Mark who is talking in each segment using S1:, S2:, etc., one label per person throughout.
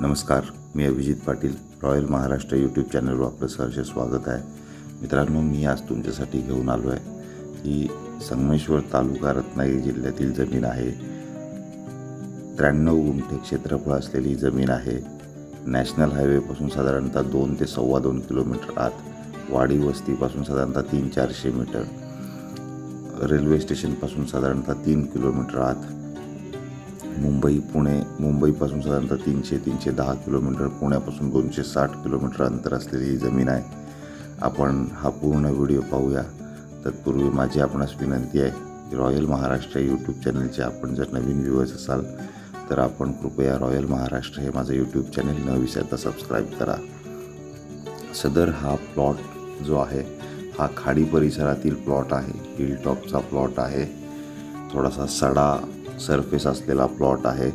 S1: नमस्कार मी Abhijit Patil royal Maharashtra YouTube चॅनलवर आपलं सहर्ष स्वागत आहे. मित्रांनो मी आज तुमच्यासाठी घेऊन आलो आहे ही संगमेश्वर तालुका रत्नागिरी जिल्ह्यातील जमीन आहे. त्र्याण्णव गुंठे क्षेत्रफळ असलेली जमीन आहे. नॅशनल हायवेपासून साधारणतः दोन ते सव्वा दोन किलोमीटर आत वाडी वस्तीपासून साधारणतः तीन चारशे मीटर रेल्वे स्टेशनपासून साधारणतः तीन किलोमीटर आत मुंबई पुणे. मुंबईपासून साधारणतः तीनशे तीनशे दहा किलोमीटर पुण्यापासून दोनशे साठ किलोमीटर अंतर असलेली ही जमीन आहे. आपण हा पूर्ण व्हिडिओ पाहूया. तत्पूर्वी माझी आपणास विनंती आहे की रॉयल महाराष्ट्र यूट्यूब चॅनलचे आपण जर नवीन व्ह्यूअर्स असाल तर आपण कृपया रॉयल महाराष्ट्र हे माझं यूट्यूब चॅनल न विसरता सबस्क्राईब करा. सदर हा प्लॉट जो आहे हा खाडी परिसरातील प्लॉट आहे. हिल टॉपचा प्लॉट आहे. थोडासा सडा सरफेस असलेला प्लॉट आहे.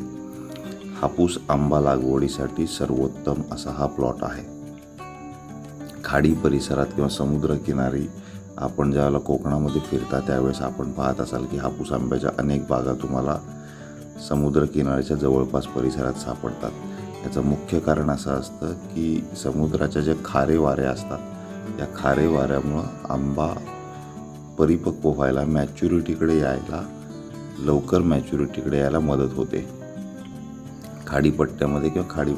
S1: हापूस आंबा लागवडीसाठी सर्वोत्तम असा हा प्लॉट आहे. खाडी परिसरात किंवा समुद्रकिनारी आपण ज्यावेळेला कोकणामध्ये फिरता त्यावेळेस आपण पाहत असाल की हापूस आंब्याच्या अनेक बागा तुम्हाला समुद्रकिनाऱ्याच्या जवळपास परिसरात सापडतात. याचं मुख्य कारण असं असतं की समुद्राच्या जे खारे वारे असतात या खारे वाऱ्यामुळं आंबा परिपक्व व्हायला मॅच्युरिटीकडे यायला लवकर मॅच्युरिटीकडे यायला मदत होते. खाडीपट्ट्यामध्ये किंवा खाडी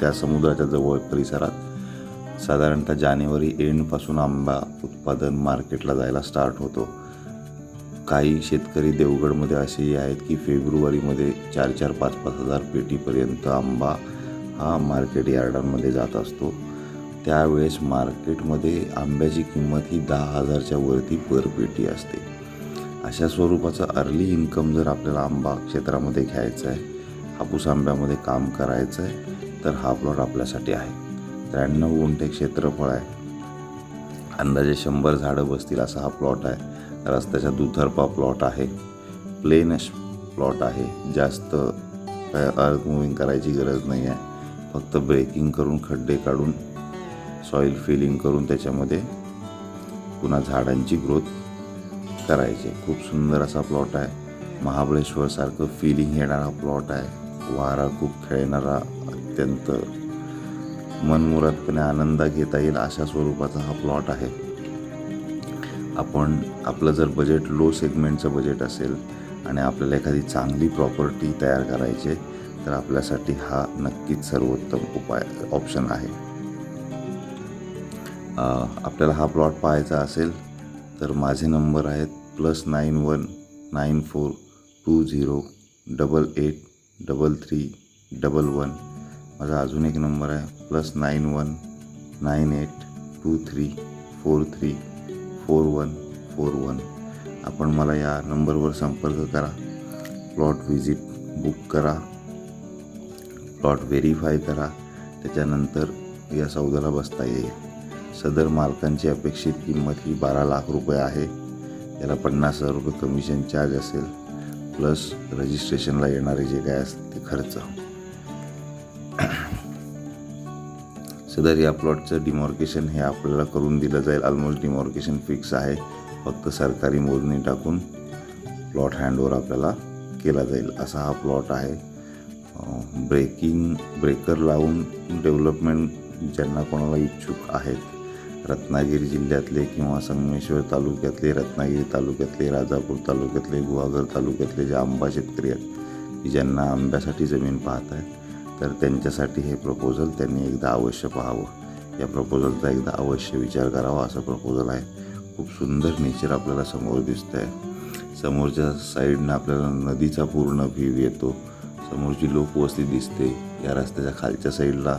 S1: त्या समुद्राच्या जवळ परिसरात साधारणतः जानेवारी एंडपासून आंबा उत्पादन मार्केटला जायला स्टार्ट होतो. काही शेतकरी देवगडमध्ये असेही आहेत की फेब्रुवारीमध्ये चार चार पाच पाच हजार पेटीपर्यंत आंबा हा मार्केट यार्डांमध्ये जात असतो. त्यावेळेस मार्केटमध्ये आंब्याची किंमत ही दहा हजारच्या वरती पर पेटी असते. अशा स्वरूपाचं अर्ली इन्कम जर आपल्याला आंबा क्षेत्रामध्ये घ्यायचं आहे हापूस आंब्यामध्ये काम करायचं आहे तर हा प्लॉट आपल्यासाठी आहे. त्र्याण्णव गुंठे क्षेत्रफळ आहे. अंदाजे शंभर झाडं बसतील असा हा प्लॉट आहे. रस्त्याच्या दुतर्फा प्लॉट आहे. प्लेन प्लॉट आहे. जास्त काय अर्थ मुव्हिंग करायची गरज नाही आहे. फक्त ब्रेकिंग करून खड्डे काढून सॉईल फिलिंग करून त्याच्यामध्ये पुन्हा झाडांची ग्रोथ करायचे. खूप सुंदर असा प्लॉट आहे. महाबळेश्वरसारखं फिलिंग येणारा प्लॉट आहे. वारा खूप खेळणारा अत्यंत मनमुरादपणे आनंद घेता येईल अशा स्वरूपाचा हा प्लॉट आहे. आपण आपलं जर बजेट लो सेगमेंटचं बजेट असेल आणि आपल्याला एखादी चांगली प्रॉपर्टी तयार करायची तर आपल्यासाठी हा नक्कीच सर्वोत्तम उपाय ऑप्शन आहे. आपल्याला हा प्लॉट पाहायचा असेल तर माझे नंबर आहेत plus nine one nine four two zero double eight double three double one. माझा अजून एक नंबर आहे plus nine one nine eight two three four three four one four one. आपण मला या नंबरवर संपर्क करा. प्लॉट व्हिजिट बुक करा. प्लॉट व्हेरीफाय करा. त्याच्यानंतर या सौद्याला बसता येईल. सदर मालकांची अपेक्षित किंमत ही बारा लाख रुपये आहे. याला पन्नास हजार रुपये कमिशन चार्ज असेल प्लस रजिस्ट्रेशनला येणारे जे काय असतील ते खर्च. सदर या प्लॉटचं डिमॉर्केशन हे आपल्याला करून दिलं जाईल. ऑलमोस्ट डिमॉर्केशन फिक्स आहे. फक्त सरकारी मोजणी टाकून प्लॉट हँडओवर आपल्याला केला जाईल. असा हा प्लॉट आहे. ब्रेकिंग ब्रेकर लावून डेव्हलपमेंट ज्यांना कोणाला इच्छुक आहेत रत्नागिरी जिल्ह्यातले किंवा संगमेश्वर तालुक्यातले रत्नागिरी तालुक्यातले राजापूर तालुक्यातले गुहागर तालुक्यातले जे आंबा शेतकरी आहेत की ज्यांना आंब्यासाठी जमीन पाहत आहेत तर त्यांच्यासाठी हे प्रपोजल त्यांनी एकदा अवश्य पाहावं. या प्रपोजलचा एकदा अवश्य विचार करावा असं प्रपोजल आहे. खूप सुंदर नेचर आपल्याला समोर दिसतं आहे समोरच्या साईडनं आपल्याला नदीचा पूर्ण व्ह्यू येतो. समोरची लोकवस्ती दिसते. या रस्त्याच्या खालच्या साईडला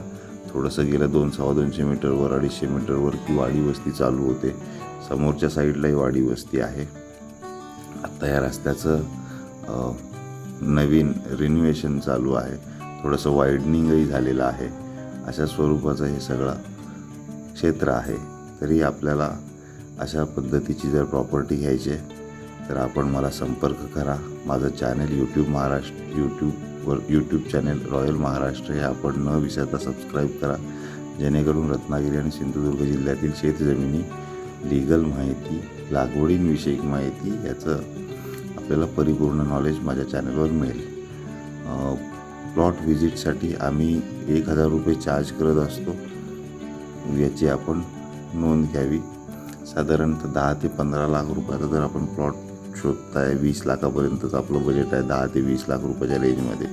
S1: थोडंसं गेलं दोन सव्वा दोनशे मीटरवर अडीचशे मीटरवर ती वाडी वस्ती चालू होते. समोरच्या साईडलाही वाडी वस्ती आहे. आत्ता या रस्त्याचं नवीन रिन्युएशन चालू आहे. थोडंसं वाईडनिंगही झालेलं आहे. अशा स्वरूपाचं हे सगळं क्षेत्र आहे. तरी आपल्याला अशा पद्धतीची जर प्रॉपर्टी घ्यायची आहे तर आपण मला संपर्क करा. माझं चॅनल यूट्यूब महाराष्ट्र यूट्यूब यूट्यूबवर यूट्यूब चॅनल रॉयल महाराष्ट्र हे आपण न विसरता सबस्क्राईब करा. जेणेकरून रत्नागिरी आणि सिंधुदुर्ग जिल्ह्यातील शेतजमिनी लिगल माहिती लागवडींविषयक माहिती याचं आपल्याला परिपूर्ण नॉलेज माझ्या चॅनलवर मिळेल. प्लॉट व्हिजिटसाठी आम्ही एक हजार रुपये चार्ज करत असतो. याची आपण नोंद घ्यावी. साधारणतः दहा ते पंधरा लाख रुपयाचा जर आपण प्लॉट शोधताय वीस लाखापर्यंतचं आपलं बजेट आहे दहा ते वीस लाख रुपयाच्या रेंजमध्ये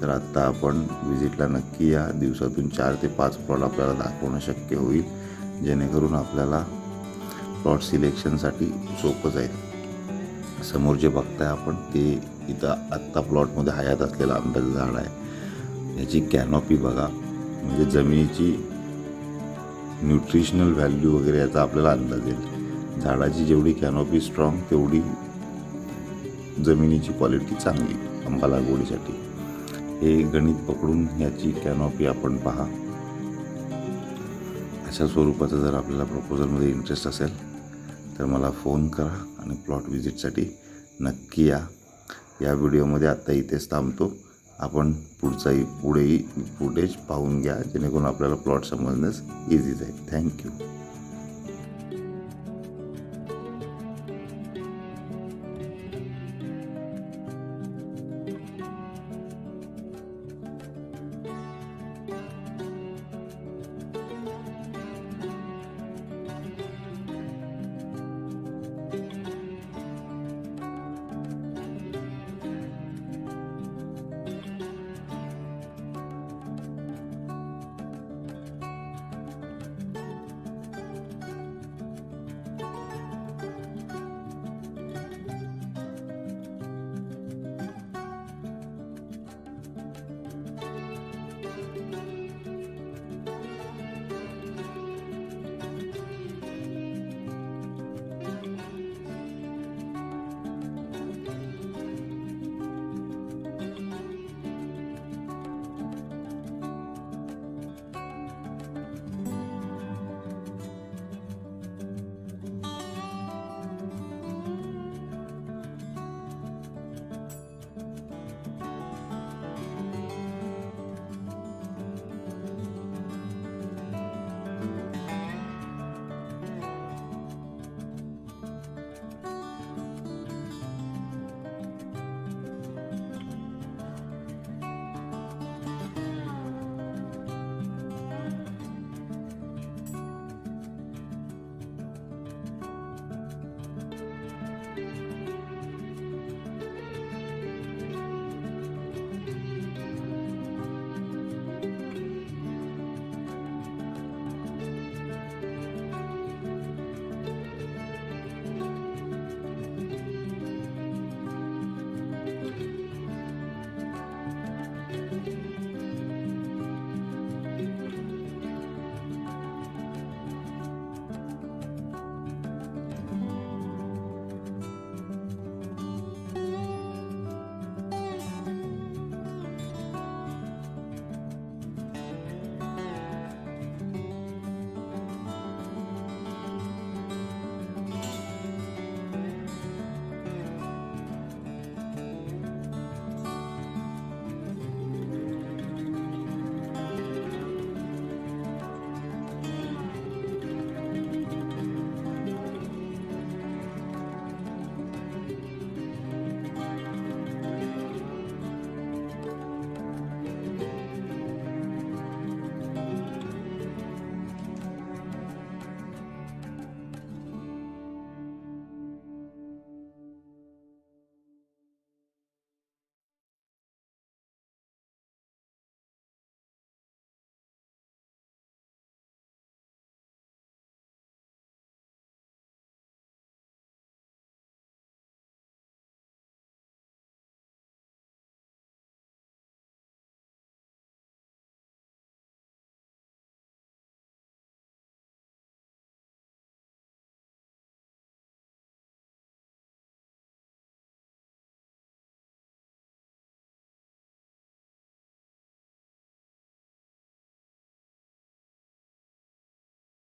S1: तर आत्ता आपण व्हिजिटला नक्की या. दिवसातून चार ते पाच प्लॉट आपल्याला दाखवणं शक्य होईल. जेणेकरून आपल्याला प्लॉट सिलेक्शनसाठी सोपं जाईल समोर जे बघताय आपण ते इथं आत्ता प्लॉटमध्ये हयात असलेलं आंब्याचं झाड आहे. याची कॅनॉपी बघा. म्हणजे जमिनीची न्यूट्रिशनल व्हॅल्यू वगैरे याचा आपल्याला अंदाज येईल. झाडाची जेवढी कॅनॉपी स्ट्रॉंग तेवढी जमिनीची क्वालिटी चांगली आंबा लागवडीसाठी हे गणित पकडून याची कॅनॉपी आपण पहा. अशा स्वरूपाचं जर आपल्याला प्रपोजलमध्ये इंटरेस्ट असेल तर मला फोन करा आणि प्लॉट व्हिजिटसाठी नक्की या. या व्हिडिओमध्ये आत्ता इथेच थांबतो. आपण पुढचाही पुढेही फुटेज पाहून घ्या जेणेकरून आपल्याला प्लॉट समजण्यास इझी जाईल. थँक्यू